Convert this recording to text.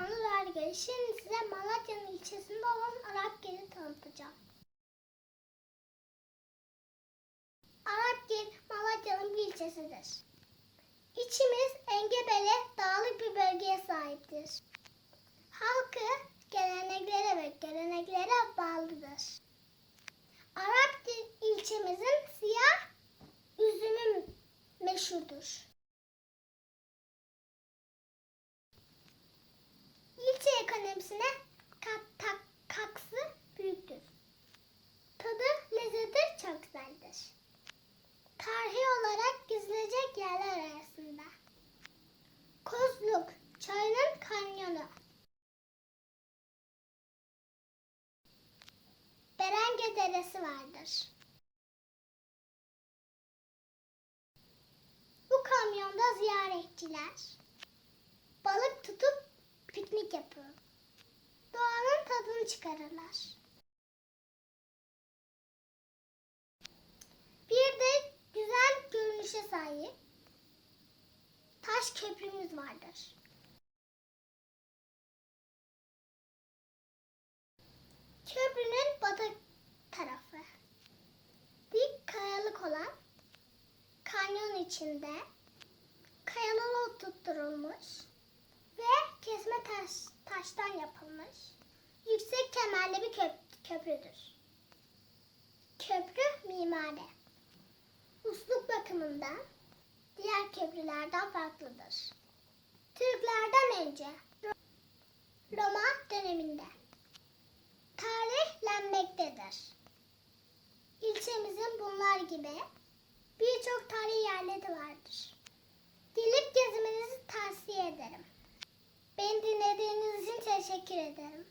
Canlı Vergeli. Şimdi size Malatya'nın ilçesinde olan Arapgil'i tanıtacağım. Arapgil Malatya'nın bir ilçesidir. İçimiz engebeli dağlık bir bölgeye sahiptir. Halkı geleneklere ve göreneklere bağlıdır. Arapgil ilçemizin Deresi vardır. Bu kamyonda ziyaretçiler balık tutup piknik yapıyor. Doğanın tadını çıkarırlar. Bir de güzel görünüşe sahip taş köprümüz vardır. Köprünün batı tarafı dik kayalık olan kanyon içinde kayalar oturtturulmuş ve kesme taş, taştan yapılmış yüksek kemerli bir köp, köprüdür. Köprü mimari. Usluk bakımından diğer köprülerden farklıdır. Türklerden önce Ro- Roma döneminde tarihlenmektedir. İlçemizin bunlar gibi birçok tarihi yerleri vardır. Gelip gezmenizi tavsiye ederim. Beni dinlediğiniz için teşekkür ederim.